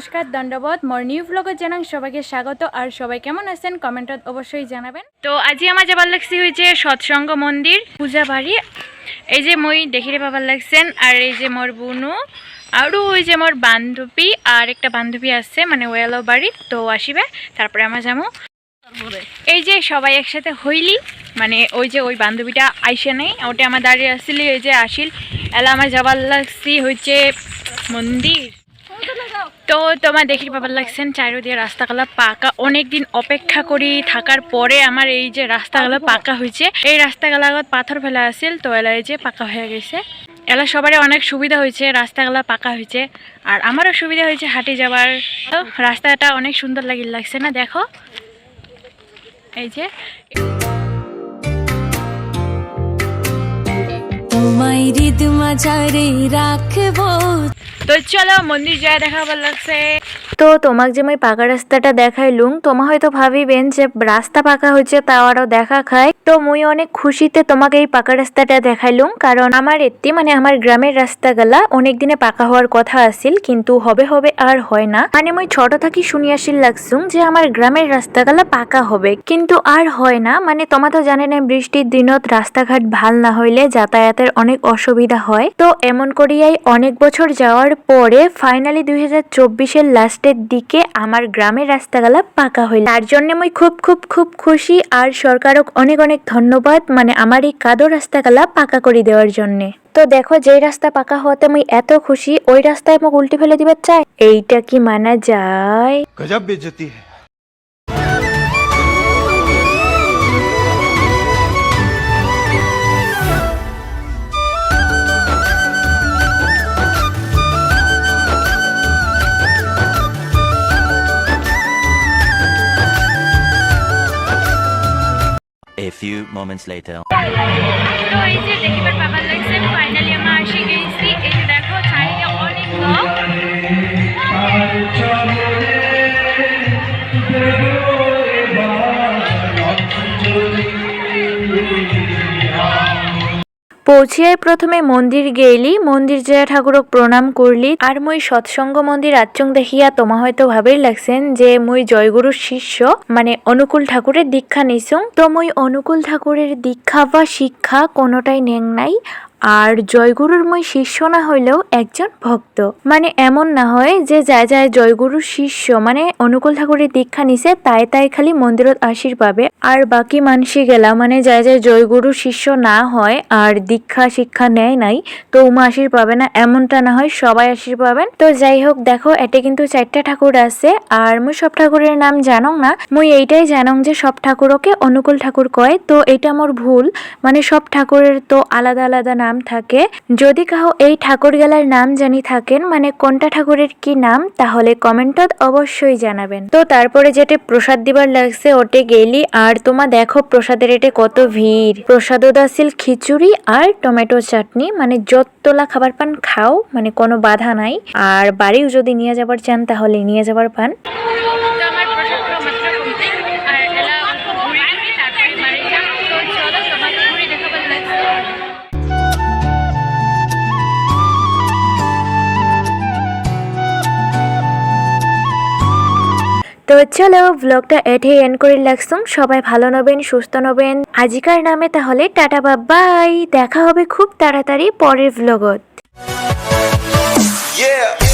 নমস্কার, দণ্ডবোধ। মোর নিউ ব্লগত জানাং সবাইকে স্বাগত। আর সবাই কেমন আছেন? কমেন্টত অবশ্যই জানাবেন। তো আজি আমার যাবার লাগছে হয়েছে সৎসঙ্গ মন্দির, পূজা বাড়ি। এই যে মই দেখিরে পাবার লাগছেন, আর এই যে মোর বুনু আরও ওই যে মোর বান্ধবী, আর একটা বান্ধবী আছে মানে ওয়েলো বাড়ি, তো আসিবে, তারপরে আমার যাব। এই যে সবাই একসাথে হইলি মানে ওই যে ওই বান্ধবীটা আইসে নেই, ওটা আমার দাঁড়িয়ে আসছিলি এই যে আসিল। এলা আমার যাবার লাগছি হচ্ছে মন্দির। তো তোমার দেখি পাবার লাগছেন চারিদিকে রাস্তাগুলো পাকা। অনেক দিন অপেক্ষা করি থাকার পরে আমার এই যে রাস্তাগুলো পাকা হয়েছে, এই রাস্তাগুলো আগত পাথর ফেলা আছিল, তো এলা এই যে পাকা হয়ে গেছে। এলা সবারই অনেক সুবিধা হয়েছে, রাস্তাগুলো পাকা হয়েছে। আর আমারও সুবিধা হয়েছে হাঁটি যাওয়ার। রাস্তাটা অনেক সুন্দর লাগিল লাগছে না? দেখো। এই যে। তোমায় হৃদ মাঝারে রাখব। তো চলো মন্দির যায় দেখা লাগছে। তো তোমাক যে মই পাকা রাস্তাটা দেখাইলুম, তোমা হয়তো ভাবিবেন যে রাস্তা পাকা হয়েছে তাও আরও দেখা খায়। তো মুই অনেক খুশিতে তোমাকে এই পাকা রাস্তাটা দেখাইলুম, কারণ আমার এত্তি মানে আমার গ্রামের রাস্তাগুলা অনেক দিনে পাকা হওয়ার কথা আছিল, কিন্তু হবে হবে আর হয় না। মানে মুই ছোট থাকি শুনি আসিল লাগছুম যে আমার গ্রামের রাস্তাগুলা পাকা হবে, কিন্তু আর হয় না। মানে তোমা তো জানে না বৃষ্টির দিনত রাস্তাঘাট ভালো না হইলে যাতায়াতের অনেক অসুবিধা হয়। তো এমন করিয়াই অনেক বছর যাওয়ার পরে ফাইনালি দুই হাজার চব্বিশের রাতের দিকে আমার গ্রামের রাস্তাগুলা পাকা হইল। তার জন্য মুই খুব খুব খুব খুশি আর সরকারক অনেক অনেক ধন্যবাদ মানে আমার এই কাদো রাস্তাগুলা পাকা করে দেওয়ার জন্যে। তো দেখো, যেই রাস্তা পাকা হওয়াতে মুই এত খুশি, ওই রাস্তায় মোক উল্টি ফেলে দিবার চাই। এইটা কি মানা যায়? গজব বেজতি হ্যায় A few moments later. তো এই যে দেখিবার পাবার লাগছে ফাইনালি আমরা এসে গেছি এই যে দেখো চারিদিকে অনেক লোক পৌঁছিয়াই প্রথমে মন্দির গেইলি, মন্দির জয়া ঠাকুরক প্রণাম করলি, আর মুই সৎসঙ্গ মন্দির আচং দেখিয়া তোমা হয়তো ভাবেই লাগছেন যে মুই জয়গুরুর শিষ্য মানে অনুকূল ঠাকুরের দীক্ষা নিছুং তো মুই অনুকূল ঠাকুরের দীক্ষা বা শিক্ষা কোনোটাই নেং নাই। আর জয়গুরুর মই শিষ্য না হইলেও একজন ভক্ত। মানে এমন না হয় যে যায় যায় জয়গুরুর শিষ্য মানে অনুকূল ঠাকুরের দীক্ষা নিছে, তাই তাই খালি মন্দিরত আশীর পাবে আর বাকি মানসি গেলা মানে যায় যায় জয়গুরুর শিষ্য না হয় আর দীক্ষা শিক্ষা নেয় নাই, তো উমা আশীর পাবে না, এমনটা না হয় সবাই আশীর পাবেন তো যাই হোক, দেখো, এতে কিন্তু চারটা ঠাকুর আছে, আর মুই সব ঠাকুরের নাম জানং না, মুই এইটাই জানং যে সব ঠাকুরকে অনুকূল ঠাকুর কয়, তো এটা আমার ভুল। মানে সব ঠাকুরের তো আলাদা আলাদা নাম থাকে। যদি কাহো এই ঠাকুর গেলার নাম জানি থাকেন মানে কোনটা ঠাকুরের কি নাম, তাহলে কমেন্টত অবশ্যই জানাবেন। তো তারপরে যেটা প্রসাদ দিবার লাগছে, ওটে গেলি, আর তোমা দেখো প্রসাদের এটে কত ভিড়। প্রসাদত আছিল খিচুড়ি আর টমেটো চাটনি মানে যতলা খাবার পান খাও মানে কোনো বাধা নাই। আর বাড়িও যদি নিয়ে যাবার চান, তাহলে নিয়ে যাবার পান। তো চলো ব্লগটা এটে এন্ড করে লাগছুম সবাই ভালো নবেন, সুস্থ নবেন। আজিকার নামে তাহলে টাটা বাবাই দেখা হবে খুব তাড়াতাড়ি পরের ব্লগত Yeah!